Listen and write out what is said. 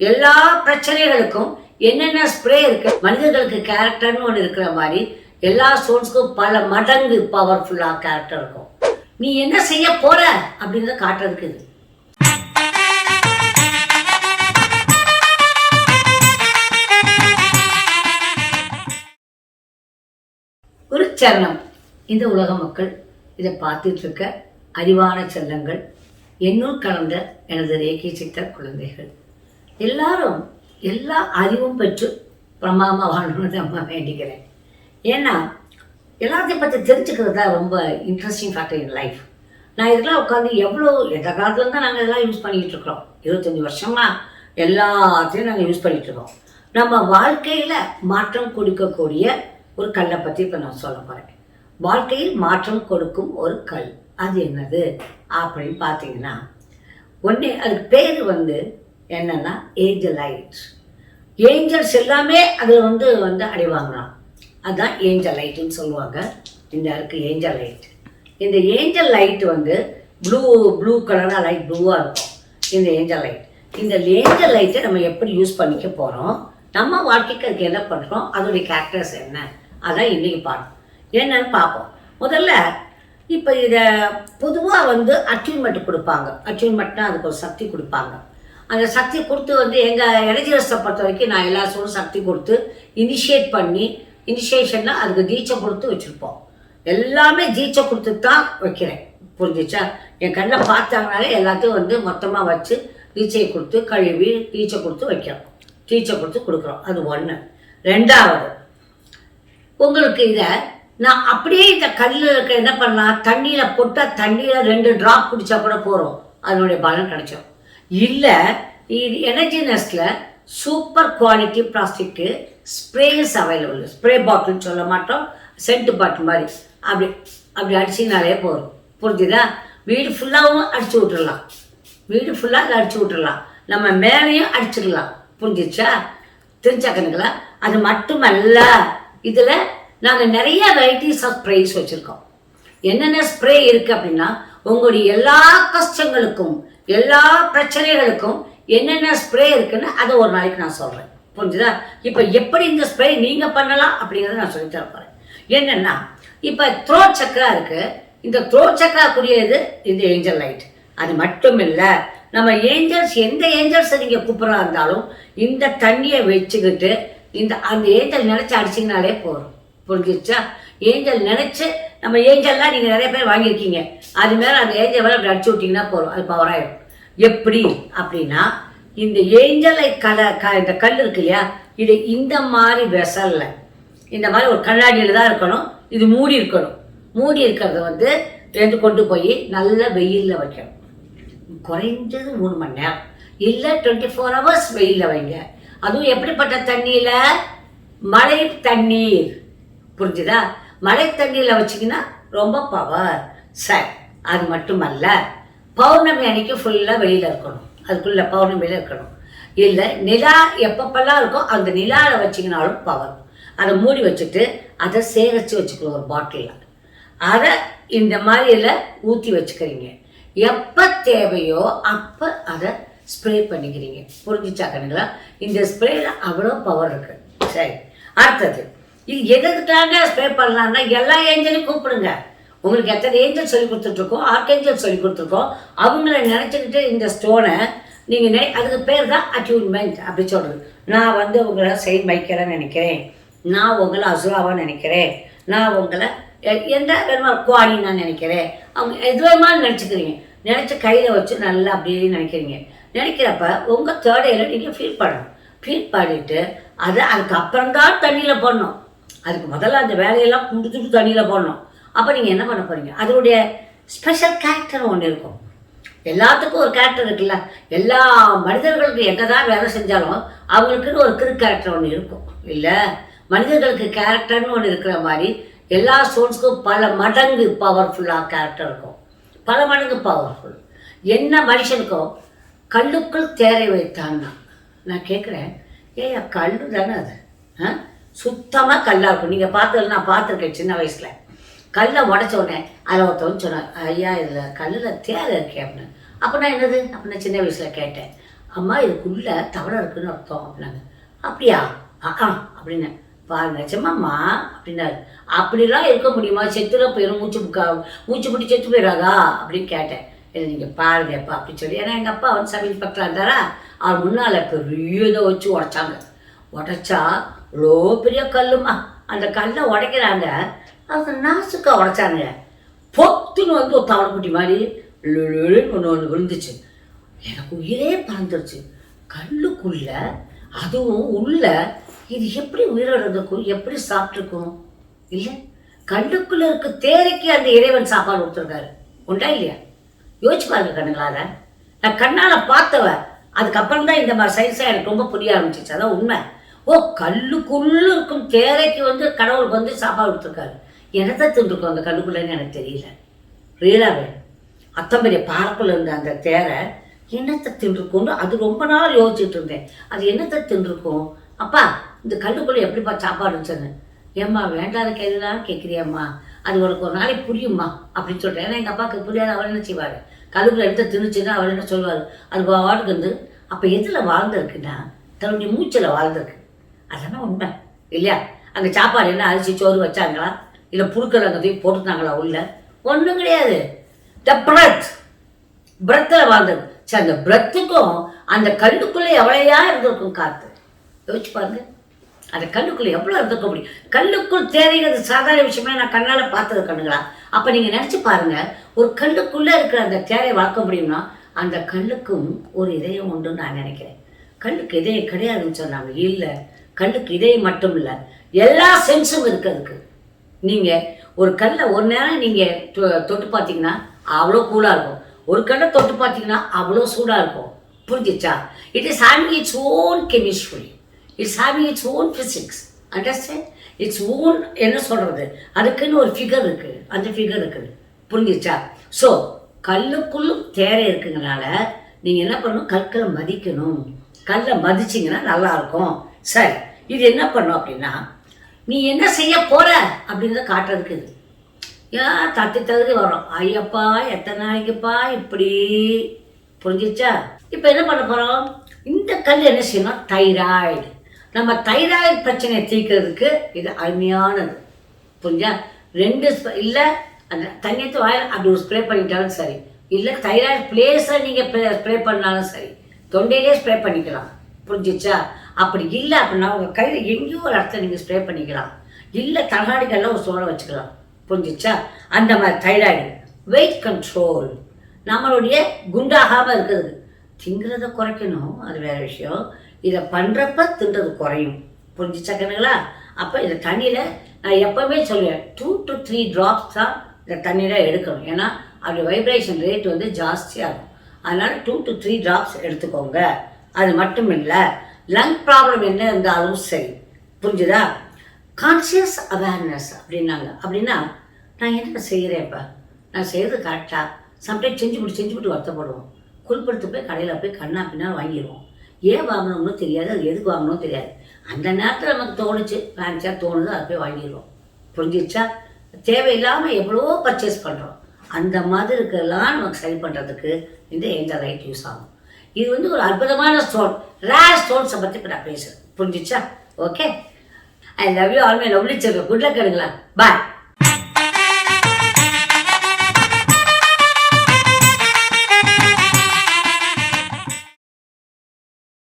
எல்லா பிரச்சனைகளுக்கும் என்னென்ன ஸ்ப்ரே இருக்கு மனிதர்களுக்கு கேரக்டர்னு ஒன்று இருக்கிற மாதிரி எல்லா ஸ்டோன்ஸ்க்கும் பல மடங்கு பவர்ஃபுல்லா கேரக்டர் இருக்கும். நீ என்ன செய்ய போற அப்படின்றத காட்டுறதுக்கு இது. ஒரு சரணம். இந்த உலக மக்கள் இதை பார்த்துட்டு இருக்க அறிவான செல்லங்கள். என்னுள் கலந்த எனது ரேகை சித்த குழந்தைகள். எல்லாரும் எல்லா அறிவும் பெற்று பிரமாமா வாழணும்னு நம்ம வேண்டிக்கிறேன். ஏன்னா எல்லாத்தையும் பற்றி தெரிஞ்சுக்கிறது தான் ரொம்ப இன்ட்ரெஸ்டிங் ஃபேக்டர் இன் லைஃப் நான் இதெல்லாம் உட்காந்து எவ்வளோ எந்த காலத்துலேருந்து நாங்கள் இதெல்லாம் யூஸ் பண்ணிக்கிட்டு இருக்கிறோம். இருபத்தஞ்சி வருஷமா எல்லாத்தையும் நாங்கள் யூஸ் பண்ணிகிட்டு இருக்கோம். நம்ம வாழ்க்கையில் மாற்றம் கொடுக்கக்கூடிய ஒரு கல்லை பற்றி இப்போ நான் சொல்ல போகிறேன் வாழ்க்கையில் மாற்றம் கொடுக்கும் ஒரு கல். அது என்னது? அப்படின்னு பார்த்தீங்கன்னா ஒன்று அதுக்கு பேர் வந்து என்னன்னா லைட் ஏஞ்சல்ஸ் எல்லாமே அதில் வந்து வந்து அடைவாங்களாம். அதுதான் ஏஞ்சல் லைட்டுன்னு சொல்லுவாங்க. இந்த இருக்கு ஏஞ்சல் லைட் இந்த ஏஞ்சல் லைட் வந்து ப்ளூ ப்ளூ கலராக லைட் ப்ளூவாக இருக்கும். இந்த ஏஞ்சல் லைட் இந்த ஏஞ்சல் லைட்டை நம்ம எப்படி யூஸ் பண்ணிக்க போகிறோம் நம்ம வாழ்க்கைக்கு அதுக்கு என்ன பண்ணுறோம் அதோடைய கேரக்டர்ஸ் என்ன? அதான் இன்றைக்கி பாடம் என்னன்னு பார்ப்போம். முதல்ல இப்போ இதை பொதுவாக வந்து அச்சீவ்மெண்ட் கொடுப்பாங்க. அச்சீவ்மெண்ட்னா அதுக்கு ஒரு சக்தி கொடுப்பாங்க. அந்த சக்தி கொடுத்து வந்து எங்கள் எனர்ஜிரஸை பொறுத்த வரைக்கும் நான் எல்லா சொல்லும் சக்தி கொடுத்து இனிஷியேட் பண்ணி இனிஷியேஷனில் அதுக்கு தீட்சை கொடுத்து வச்சுருப்போம். எல்லாமே தீட்சை கொடுத்து தான் வைக்கிறேன். புரிஞ்சிச்சா? என் கண்ணை பார்த்தாங்கனாலே எல்லாத்தையும் வந்து மொத்தமாக வச்சு தீட்சையை கொடுத்து கழுவி தீட்சை கொடுத்து வைக்கிறோம். தீட்சை கொடுத்து கொடுக்குறோம். அது ஒன்று ரெண்டாவது உங்களுக்கு இதை நான் அப்படியே இந்த கல்லில் இருக்க என்ன பண்ணலாம்? தண்ணியில் போட்டால் தண்ணியில் ரெண்டு ட்ராப் குடித்தா கூட போகிறோம் அதனுடைய பலன் கிடைச்சிடும் இல்லை இது எனர்ஜினஸில் super quality plastic sprays available spray bottle சொல்ல மாட்டோம். சென்ட் பாட்டில் மாதிரி. அப்படி அப்படி அடிச்சிங்கனாலே போதும் புரிஞ்சுதா? வீடு ஃபுல்லாகவும் அடித்து விட்டுடலாம் வீடு ஃபுல்லாக அடித்து விட்டுடலாம் நம்ம மேலேயும் அடிச்சிடலாம். புரிஞ்சிச்சா? தெரிஞ்சாக்கணுங்களா அது மட்டுமல்ல. இதில் நாங்கள் நிறைய வெரைட்டிஸ் ஆஃப் ஸ்ப்ரேஸ் வச்சுருக்கோம். என்னென்ன ஸ்ப்ரே இருக்குது அப்படின்னா உங்களுடைய எல்லா கஷ்டங்களுக்கும் எல்லா பிரச்சனைகளுக்கும் என்னென்ன ஸ்ப்ரே இருக்குன்னு அதை ஒரு நாளைக்கு நான் சொல்கிறேன் புரிஞ்சுதா? இப்போ எப்படி இந்த ஸ்ப்ரே நீங்கள் பண்ணலாம் அப்படிங்கிறத நான் சொல்லித் தர போகிறேன் என்னென்னா இப்போ த்ரோ சக்கரா இருக்குது இந்த த்ரோ சக்கராக்குரியது இந்த ஏஞ்சல் லைட் அது மட்டும் இல்லை நம்ம ஏஞ்சல்ஸ் எந்த ஏஞ்சல்ஸை நீங்கள் கூப்பிட்றா இருந்தாலும் இந்த தண்ணியை வச்சுக்கிட்டு இந்த அந்த ஏஞ்சல் நினச்சி அடிச்சிங்கனாலே போதும். புரிஞ்சிச்சா ஏஞ்சல் நினச்சி நம்ம ஏஞ்சல்லாம் நீங்கள் நிறைய பேர் வாங்கியிருக்கீங்க. அது மேலே அந்த ஏஞ்சல் மேலே அப்படி அடிச்சு விட்டிங்கன்னா போதும். அது பவர் ஆகிடும் எப்படி? அப்படின்னா இந்த ஏஞ்சலை கல க இந்த கல் இருக்கு இல்லையா? இது இந்த மாதிரி வெசலில். இந்த மாதிரி ஒரு கண்ணாடியில் தான் இருக்கணும். இது மூடி இருக்கணும். மூடி இருக்கிறத வந்து எடுத்து கொண்டு போய் நல்ல வெயிலில் வைக்கணும். குறைஞ்சது மூணு மணி நேரம். இல்லை டுவெண்ட்டி ஃபோர் ஹவர்ஸ் வெயிலில் வைங்க. அதுவும் எப்படிப்பட்ட தண்ணியில்? மழை தண்ணீர். புரிஞ்சுதா? மழை தண்ணியில் வச்சிங்கன்னா ரொம்ப பவர் சரி அது மட்டுமல்ல பௌர்ணமி அன்னைக்கு ஃபுல்லாக வெளியில் இருக்கணும். அதுக்குள்ளே பௌர்ணமியில் இருக்கணும். இல்லை நிலா எப்பப்பெல்லாம் இருக்கோ அந்த நிலாவில் வச்சிங்கனாலும் பவர் அதை மூடி வச்சுட்டு அதை சேகரித்து வச்சுக்கணும் ஒரு பாட்டிலில் அதை இந்த மாதிரியில் ஊற்றி வச்சுக்கிறீங்க. எப்போ தேவையோ அப்போ அதை ஸ்ப்ரே பண்ணிக்கிறீங்க. புரிஞ்சிச்சா கண்ணுங்களா? இந்த ஸ்ப்ரேல அவ்வளோ பவர் இருக்குது சரி அடுத்தது. இது எதுக்காக ஸ்ப்ரே பண்ணலான்னா எல்லா ஏஞ்சலையும் கூப்பிடுங்க. உங்களுக்கு எத்தனை ஏஞ்சல் சொல்லி கொடுத்துட்ருக்கோம்? ஆர்கேஞ்சல் சொல்லி கொடுத்துருக்கோம் அவங்கள நினச்சிக்கிட்டு இந்த ஸ்டோனை நீங்கள் நினை அதுக்கு பேர் தான் அச்சீவ்மெண்ட் அப்படி சொல்கிறது நான் வந்து உங்களை செயின் வைக்கிறேன்னு நினைக்கிறேன். நான் உங்களை அசுராவாக நினைக்கிறேன். நான் உங்களை எந்த வேணுமா குவாடி நான் நினைக்கிறேன். அவங்க எது நினச்சிக்கிறீங்க? நினச்சி கையில் வச்சு நல்லா அப்படியே நினைக்கிறீங்க. நினைக்கிறப்ப உங்கள் தேர்டையில் நீங்கள் ஃபீல் பண்ணணும். ஃபீல் பண்ணிவிட்டு அதை அதுக்கப்புறம் தான் தண்ணியில் போடணும். அதுக்கு முதல்ல அந்த வேலையெல்லாம் கொடுத்துட்டு தண்ணியில் போடணும். அப்போ நீங்கள் என்ன பண்ண போகிறீங்க அதனுடைய ஸ்பெஷல் கேரக்டர் ஒன்று இருக்கும். எல்லாத்துக்கும் ஒரு கேரக்டர் இருக்குல்ல? எல்லா மனிதர்களுக்கு எங்கே தான் வேலை செஞ்சாலும் அவங்களுக்குன்னு ஒரு கிரு கேரக்டர் ஒன்று இருக்கும். இல்லை? மனிதர்களுக்கு கேரக்டர்னு ஒன்று இருக்கிற மாதிரி எல்லா ஸ்டோன்ஸுக்கும் பல மடங்கு பவர்ஃபுல்லாக கேரக்டர் இருக்கும். பல மடங்கு பவர்ஃபுல் என்ன மனுஷனுக்கும் கல்லுக்குள் தேரை வைத்தான்னா நான் கேட்குறேன் ஏயா கல்லு தானே அது? ஆ? சுத்தமாக கல்லாக இருக்கும். நீங்கள் பார்த்தது நான் பார்த்துருக்கேன் சின்ன வயசில். கல்லை உடச்ச உடனே அதில் ஒருத்தவன் சொன்னார் ஐயா இதில் கல்லில் தேர் இருக்கே அப்படின்னு. அப்படின்னா என்னது? அப்படின்னு சின்ன வயசில் கேட்டேன். அம்மா இதுக்குள்ள தவறு இருக்குன்னு அர்த்தம் அப்படின்னாங்க. அப்படியா? ஆ அப்படின்னு. பாருங்க நிஜமாம்மா அப்படின்னாரு. அப்படிலாம் இருக்க முடியுமா? செத்துல போயிடும் மூச்சு புக்கா மூச்சு பிடி செத்து போயிடாதா அப்படின்னு கேட்டேன். இல்லை நீங்கள் பாருங்கப்பா அப்படின்னு சொல்லி. ஏன்னா எங்கள் அப்பா வந்து சமையல் பக்கத்தில் இருந்தாரா? அவர் முன்னால் பெரிய இதை வச்சு உடச்சாங்க. உடச்சா இவ்வளோ பெரிய கல்லுமா? அந்த கல்லை உடைக்கிறாங்க. அது நாசுக்கா உடைச்சாங்க பொத்துன்னு வந்து ஒரு தவளைக்குட்டி மாதிரி ஒன்று ஒன்று விழுந்துச்சு. எனக்கு உயிரே பறந்துருச்சு. கல்லுக்குள்ள அதுவும் உள்ள இது எப்படி உயிரிழந்திருக்கும் எப்படி சாப்பிட்ருக்கும் இல்லை கல்லுக்குள்ள இருக்க தேரைக்கு அந்த இறைவன் சாப்பாடு கொடுத்துருக்காரு. உண்டா இல்லையா? யோசிச்சு பாருங்க கண்ணுங்களால. நான் கண்ணால் பார்த்தவ அதுக்கப்புறம் தான் இந்த மாதிரி சயின்ஸாக எனக்கு ரொம்ப புரிய ஆரம்பிச்சிச்சு. அதான் உண்மை. ஓ கல்லுக்குள்ளே இருக்கும் தேரைக்கு வந்து கடவுளுக்கு வந்து சாப்பாடு கொடுத்துருக்காரு. என்னத்தை தின்றுக்கும் அந்த கல்லுக்குள்ளேன்னு எனக்கு தெரியல. ரியலாகவே அத்தம்பெரிய பாறைக்குள்ள இருந்த அந்த தேரை என்னத்தை தின்றுக்கும்னு அது ரொம்ப நாள் யோசிச்சுட்டு இருந்தேன். அது என்னத்தை தின்றுக்கும் அப்பா இந்த கல்லுக்குள்ளே எப்படிப்பா சாப்பாடு இருந்துச்சுன்னு? ஏம்மா வேண்டாத கேள்விலாம் கேட்குறியம்மா? அது உனக்கு ஒரு நாளைக்கு புரியுமா அப்படின்னு சொல்கிறேன் ஏன்னா எங்கள் அப்பாவுக்கு புரியாத அவர் என்ன செய்வார்? கல்லுக்குள்ள எடுத்து தின்னுச்சுன்னா அவர் என்ன சொல்வார்? அது வாட்டுக்கு வந்து அப்போ எதில் வாழ்ந்துருக்குன்னா? தன்னுடைய மூச்சில் வாழ்ந்துருக்கு. அதெல்லாம் உண்மை. இல்லையா? அங்கே சாப்பாடு என்ன அரிசி சோறு வச்சாங்களா? இல்லை புழுக்கள் அங்கே தூக்கி போட்டுருந்தாங்களா உள்ள? ஒன்றும் கிடையாது. த பிரத் பிரத்தில் வாழ்ந்தது. சரி அந்த பிரத்துக்கும் அந்த கல்லுக்குள்ளே எவ்வளையா இருந்திருக்கும் காற்று? யோசிச்சு பாருங்க. அந்த கல்லுக்குள்ளே எவ்வளோ இருந்திருக்க முடியும்? கல்லுக்குள் தேவைங்கிறது சாதாரண விஷயமே. நான் கண்ணால் பார்த்தது கண்ணுங்களா அப்போ நீங்கள் நினச்சி பாருங்கள் ஒரு கல்லுக்குள்ளே இருக்கிற அந்த தேரையை வளர்க்க முடியும்னா அந்த கல்லுக்கும் ஒரு இதயம் உண்டுன்னு நான் நினைக்கிறேன். கல்லுக்கு இதயம் கிடையாதுன்னு சொன்னாங்க. இல்லை. கல்லுக்கு இதயம் மட்டும் இல்லை எல்லா சென்ஸும் இருக்கு அதுக்கு. நீங்கள் ஒரு கல்லை ஒரு நேரம் நீங்கள் தொட்டு பார்த்தீங்கன்னா அவ்வளோ கூலாக இருக்கும். ஒரு கல்லை தொட்டு பார்த்தீங்கன்னா அவ்வளோ சூடாக இருக்கும். புரிஞ்சிச்சா? It is having its own chemistry it's having its own physics understand its own என்ன சொல்கிறது அதுக்குன்னு ஒரு ஃபிகர் இருக்குது அந்த ஃபிகர் இருக்குது புரிஞ்சிச்சா? ஸோ கல்லுக்குள்ளும் தேரை இருக்குங்கனால நீங்கள் என்ன பண்ணணும்? கற்களை மதிக்கணும். கல்லை மதிச்சிங்கன்னா நல்லாயிருக்கும் சரி. இது என்ன பண்ணும் அப்படின்னா நீ என்ன செய்ய போற அப்படின்றத காட்டுறதுக்கு இது. ஏன் தத்தி தகுதி வரும். ஐயப்பா எத்தனை நாளைக்குப்பா இப்படி புரிஞ்சிச்சா இப்போ என்ன பண்ண போகிறோம் இந்த கல் என்ன செய்யணும்? தைராய்டு. நம்ம தைராய்டு பிரச்சனையை தீர்க்கிறதுக்கு இது அருமையானது. புரிஞ்சா? ரெண்டு இல்லை அந்த தண்ணியத்து வாயில் அப்படி ஒரு ஸ்ப்ரே பண்ணிட்டாலும் சரி. இல்லை தைராய்டு பிளேஸை நீங்கள் ஸ்ப்ரே பண்ணாலும் சரி. தொண்டையிலே ஸ்ப்ரே பண்ணிக்கலாம். புரிஞ்சிச்சா அப்படி இல்லை அப்படின்னா உங்கள் கையில் எங்கேயோ ஒரு இடத்துல நீங்கள் ஸ்ப்ரே பண்ணிக்கலாம். இல்லை தகாடிக்கெல்லாம் ஒரு சோளை வச்சுக்கலாம். புரிஞ்சிச்சா? அந்த மாதிரி தைராய்டு வெயிட் கண்ட்ரோல் நம்மளுடைய குண்டாகாமல் இருக்குது திங்கிறத குறைக்கணும். அது வேற விஷயம். இதை பண்ணுறப்ப தின்றது குறையும். புரிஞ்சிச்சா கண்ணுங்களா அப்போ இந்த தண்ணியில் நான் எப்போவுமே சொல்லுவேன் டூ டு த்ரீ ட்ராப்ஸ் தான் இந்த தண்ணியில் எடுக்கணும். ஏன்னா அப்படி வைப்ரேஷன் ரேட் வந்து ஜாஸ்தியாக இருக்கும். அதனால் டூ டு த்ரீ ட்ராப்ஸ் எடுத்துக்கோங்க. அது மட்டும் இல்லை லங் ப்ராப்ளம் என்ன இருந்தாலும் சரி. புரிஞ்சுதா? கான்சியஸ் அவேர்னஸ் அப்படின்னாங்க. அப்படின்னா நான் என்ன செய்கிறேன் இப்போ நான் செய்கிறது கரெக்டாக சம்டைம் செஞ்சு விட்டு செஞ்சு விட்டு வருத்தப்படுவோம். குறிப்பிடுத்து போய் கடையில் போய் கண்ணா பின்னால் வாங்கிடுவோம் ஏன் வாங்கணும்னு தெரியாது அது எதுக்கு வாங்கணும்னு தெரியாது. அந்த நேரத்தில் நமக்கு தோணுச்சு வேணுச்சா தோணுது அதை போய் வாங்கிடுவோம் புரிஞ்சிச்சா தேவையில்லாமல் எவ்வளோ பர்ச்சேஸ் பண்ணுறோம் அந்த மாதிரி இருக்கிறதெல்லாம் நமக்கு சரி பண்ணுறதுக்கு இந்த எந்த ரைட் யூஸ் ஆகும். இது வந்து ஒரு அற்புதமான ஸ்டோன் ரேர் ஸ்டோன்ஸை பற்றி இப்போ நான் பேசுகிறேன் புரிஞ்சிச்சா? Okay I love you all my lovely children good luck எடுங்களா bye